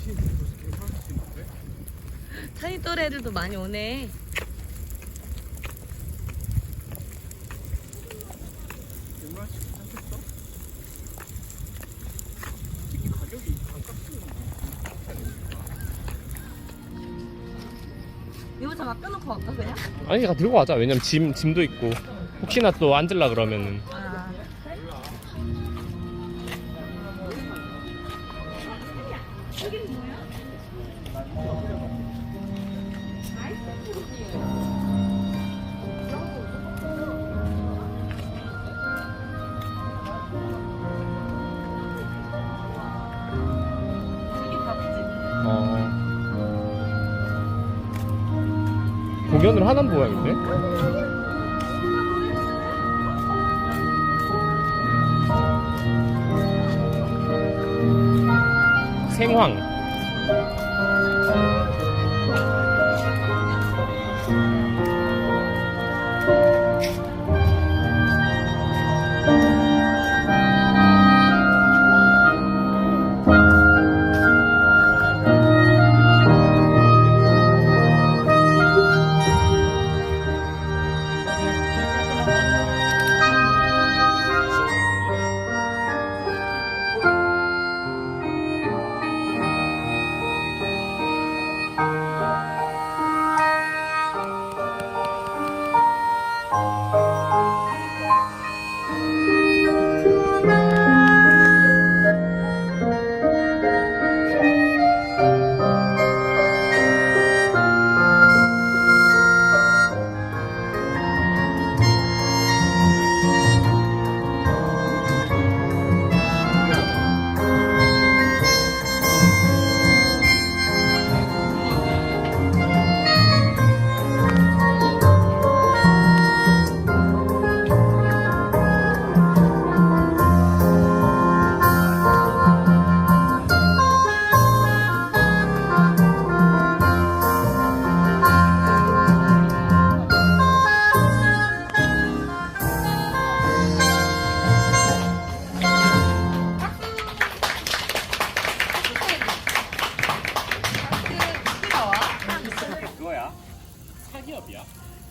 귀신 벌써 개많으시는데? 찬이 또래 애들도 많이 오네. 이거 좀 아껴놓고 갈까 그냥? 아니 가 들고 가자 왜냐면 짐 짐도 있고 혹시나 또 앉을라 그러면은 공연을 하는 모양인데? 생황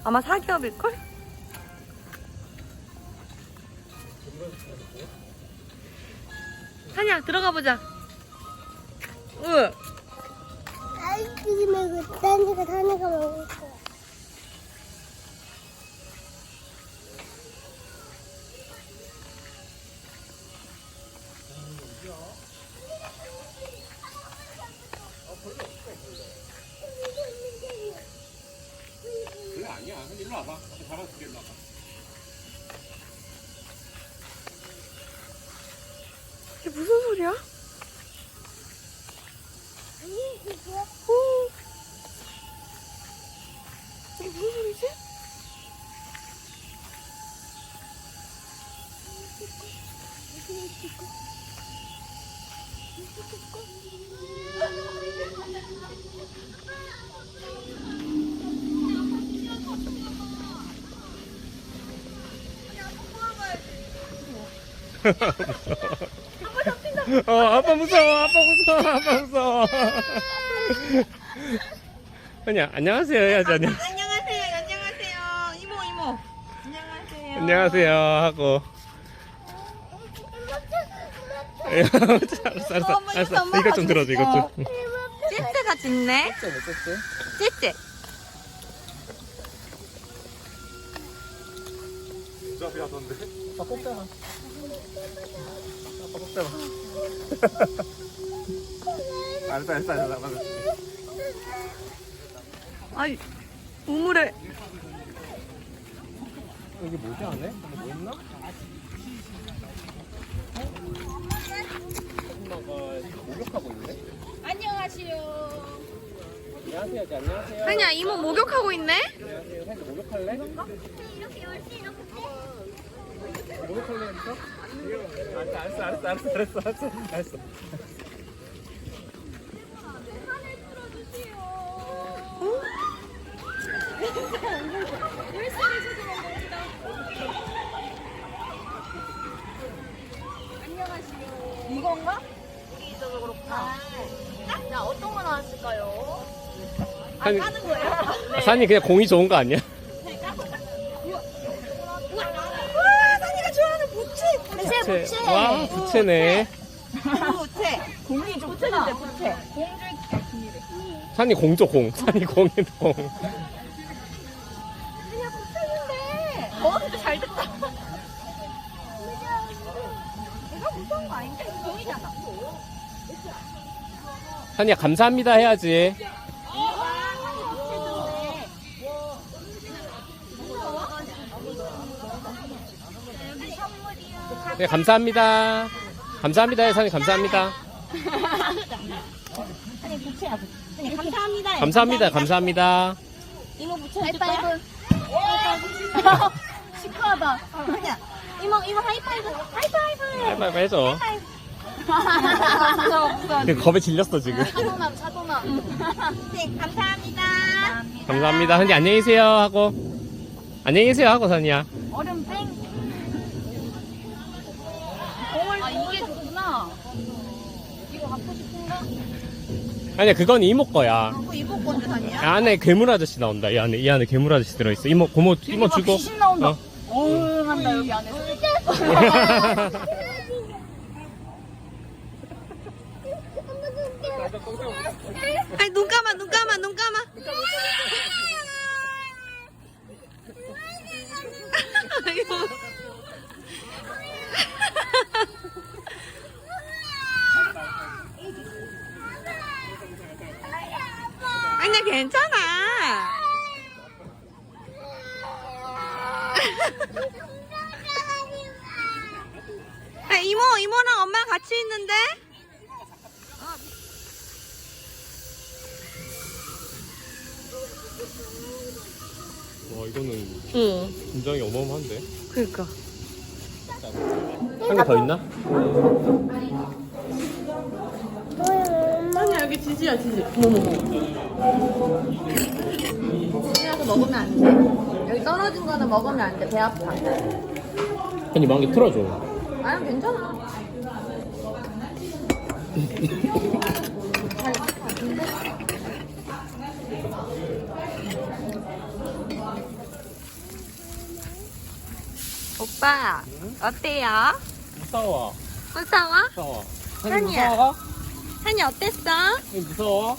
아마 사기업일걸? 찬이야 들어가 보자. 으. 아이들이 말고 딴 데가 다른 애가 먹을 거야. 일로 와봐. 잡아줄게, 일로 와봐. 이게 무슨 소리야? 아니, 그거 오. 이게 무슨 소리지? 어 아빠 무서워 아빠 무서워 아빠 무서워 아니야 안녕하세요 해야지 안녕 안녕하세요. 안녕하세요. 이모 이모. 안녕하세요. 안녕하세요 하고 알았어 알았어 엄마, 알았어 이거 좀 들어줘 이거 좀 찌찌가 짖네. 찌찌. 하 아빠 뽑잖아 아빠 뽑잖아 알았어, 알았어, 알았어. 알았어. 아이 우물에 여기 뭐지 안에? 뭐 있나? 엄마가 목욕하고 있네 안녕하세요. 안녕하세요 찬이야 이모 목욕하고 있네. 안녕하세요 사실 목욕할래? 이렇게 열심히 이렇게 목욕할래 여기서? 알았어 알았어 알았어 알았어 알았어 알았어 이건가? 야 산이, 하는 거예요? 아, 산이 그냥 공이 좋은 거 아니야? 부채. 부채. 와, 부채네. 부채. 공이 좀 부채인데 부채. 산이 공죠, 공. 산이 공이 공. 그냥 부채인데. 어, 근데 잘 됐다. 내가 무서운 거 아닌데? 공이잖아. 산이야, 감사합니다 해야지. 네, 감사합니다. 감사합니다 해, 산이 감사합니다. 감사합니다. 감사합니다, 감사합니다. 이모 부채 하이파이브. 시크하다. 그냥 이모 이모 하이파이브. 하이파이브. 빨리빨리 해줘. 근데 겁에 질렸어, 지금. 차도남 차도남. 네 감사합니다. 감사합니다. 산이 안녕히 계세요 하고. 안녕히 계세요 하고, 산이야. 얼음 뺑. 아 이게 좋구나. 이거 갖고 싶은가? 아니야, 그건 이모 거야. 그거 이거 건데 다니야? 안에 괴물 아저씨 나온다. 이 안에, 이 안에 괴물 아저씨 들어 있어. 이모, 고모, 이모 주고. 귀신 나온다. 어. 어응 한다 여기 안에서. 아니 눈 감아 눈 감아 눈 감아. 아이고. 아니야 괜찮아. 아, 이모 이모랑 엄마 같이 있는데. 와, 이거는 응. 굉장히 어마어마한데. 그러니까. 한 개 더 있나? 아니야 여기 지지야 지지. 어머머머. 지지라서 먹으면 안 돼. 여기 떨어진 거는 먹으면 안 돼. 배 아파. 아니, 망개 틀어줘. 아니 괜찮아. 오빠 어때요? 무서워. 무서워? 무서워. 산이야. 무서워? 한이 어땠어? 무서워?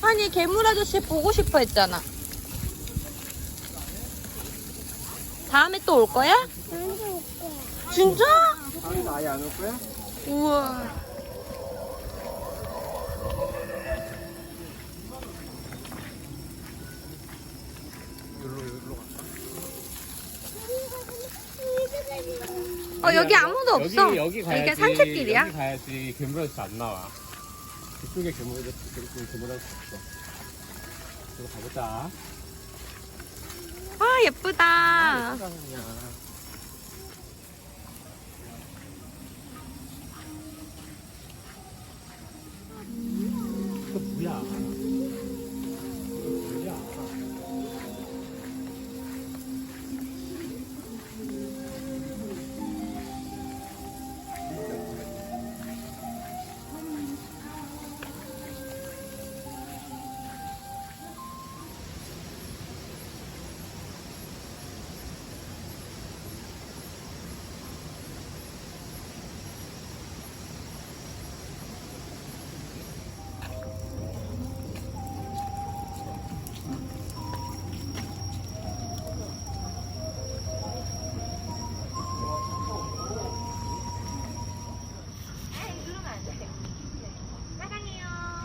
한이 괴물 아저씨 보고 싶어 했잖아. 다음에 또 올 거야? 진짜? 아예 안 올 거야? 우와. 어 여기 아무도 없어. 여기, 여기 가야지. 여기가 산책길이야. 여기 가야지. 괴물 아저씨 안 나와. 그쪽에 괴물 아저씨, 그쪽에 괴물 아저씨 없어. 이거 가보자. 아 예쁘다.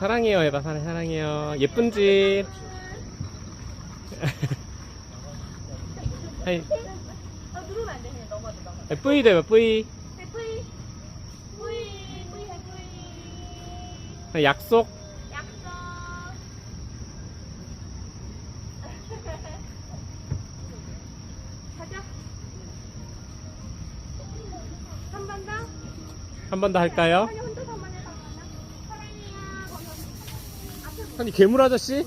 사랑해요 해봐 사랑 사랑해요. 예쁜 집 하이. 뿌이 대봐 뿌이. 약속. 한번 더? 할까요? 아니 괴물 아저씨?